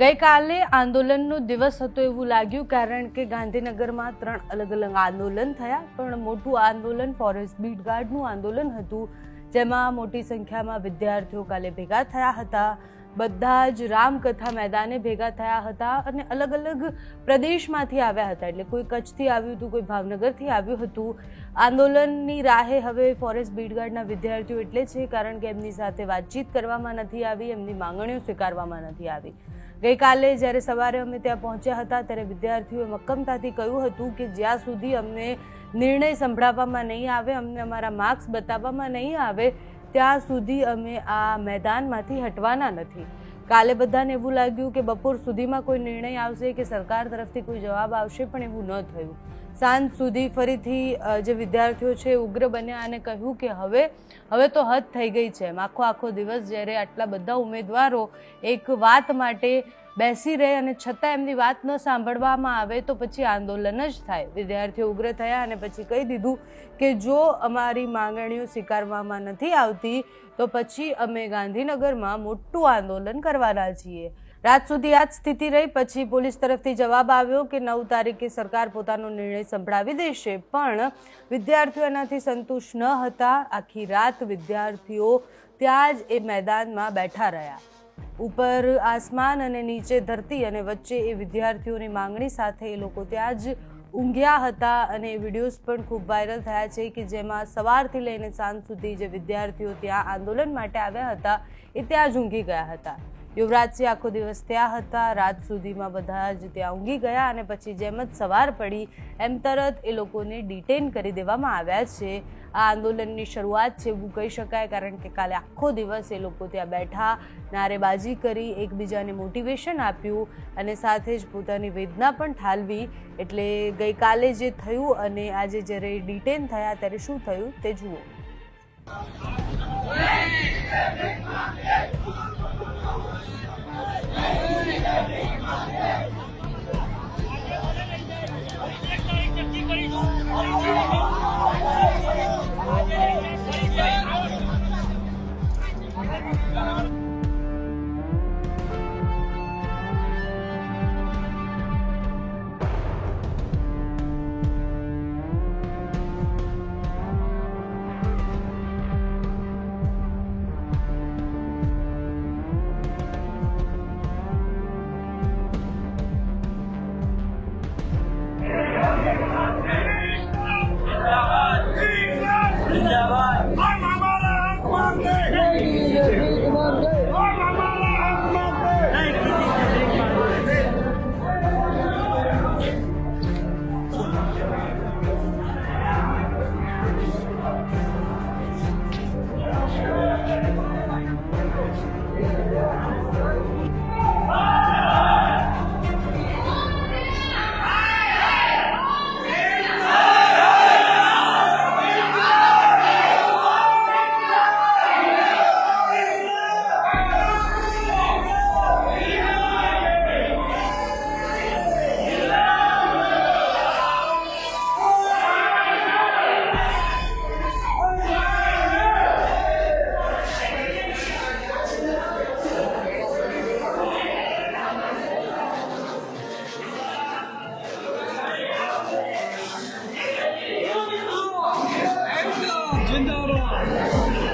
ગઈકાલે આંદોલનનો દિવસ હતો એવું લાગ્યું કારણ કે ગાંધીનગરમાં ત્રણ અલગ અલગ આંદોલન થયા, પણ મોટું આંદોલન ફોરેસ્ટ બીટ ગાર્ડનું આંદોલન હતું, જેમાં મોટી સંખ્યામાં વિદ્યાર્થીઓ કાલે ભેગા થયા હતા. બધા જ રામકથા મેદાને ભેગા થયા હતા અને અલગ અલગ પ્રદેશમાંથી આવ્યા હતા. એટલે કોઈ કચ્છથી આવ્યું હતું, કોઈ ભાવનગરથી આવ્યું હતું. આંદોલનની રાહે હવે ફોરેસ્ટ બીડગાર્ડના વિદ્યાર્થીઓ એટલે છે, કારણ કે એમની સાથે વાતચીત કરવામાં નથી આવી, એમની માંગણીઓ સ્વીકારવામાં નથી આવી. ગઈકાલે જ્યારે સવારે અમે ત્યાં પહોંચ્યા હતા, ત્યારે વિદ્યાર્થીઓએ મક્કમતાથી કહ્યું હતું કે જ્યાં સુધી અમને નિર્ણય સંભળાવવામાં નહીં આવે, અમને અમારા માર્ક્સ બતાવવામાં નહીં આવે ત્યાં સુધી અમે આ મેદાનમાંથી હટવાના નથી. કાલે બધાને એવું લાગ્યું કે બપોર સુધીમાં કોઈ નિર્ણય આવશે કે સરકાર તરફથી કોઈ જવાબ આવશે, પણ એવું ન થયું. સાંજ સુધી ફરીથી જે વિદ્યાર્થીઓ છે, ઉગ્ર બન્યા અને કહ્યું કે હવે હવે તો હદ થઈ ગઈ છે. આખો આખો દિવસ જ્યારે આટલા બધા ઉમેદવારો એક વાત માટે બેસી રહે અને છતાં એમની વાત ન સાંભળવામાં આવે તો પછી આંદોલન જ થાય. વિદ્યાર્થીઓ ઉગ્ર થયા અને પછી કહી દીધું કે જો અમારી માંગણીઓ સ્વીકારવામાં નથી આવતી, તો પછી અમે ગાંધીનગરમાં મોટું આંદોલન કરવાના છીએ. રાત સુધી આ જ સ્થિતિ રહી. પછી પોલીસ તરફથી જવાબ આવ્યો કે નવ તારીખે સરકાર પોતાનો નિર્ણય સંભળાવી દેશે. પણ વિદ્યાર્થીઓ એનાથી સંતુષ્ટ ન હતા. આખી રાત વિદ્યાર્થીઓ ત્યાં જ એ મેદાનમાં બેઠા રહ્યા. ઉપર આસમાન અને નીચે ધરતી અને વચ્ચે એ વિદ્યાર્થીઓની માંગણી સાથે એ લોકો ત્યાં જ ઊંઘ્યા હતા અને એ વિડીયોઝ પણ ખૂબ વાયરલ થયા છે કે જેમાં સવારથી લઈને સાંજ સુધી જે વિદ્યાર્થીઓ ત્યાં આંદોલન માટે આવ્યા હતા એ ત્યાં જ ઊંઘી ગયા હતા. યુવરાજસિંહ આખો દિવસ ત્યાં હતા. રાત સુધીમાં બધા જ ત્યાં ઊંઘી ગયા અને પછી જેમ જ સવાર પડી, એમ તરત એ લોકોને ડિટેન કરી દેવામાં આવ્યા છે. આ આંદોલનની શરૂઆત છે એવું કહી શકાય, કારણ કે કાલે આખો દિવસ એ લોકો ત્યાં બેઠા, નારેબાજી કરી, એકબીજાને મોટિવેશન આપ્યું અને સાથે જ પોતાની વેદના પણ ઠાલવી. એટલે ગઈકાલે જે થયું અને આજે જ્યારે ડિટેન થયા, ત્યારે શું થયું તે જુઓ. 真的了吗？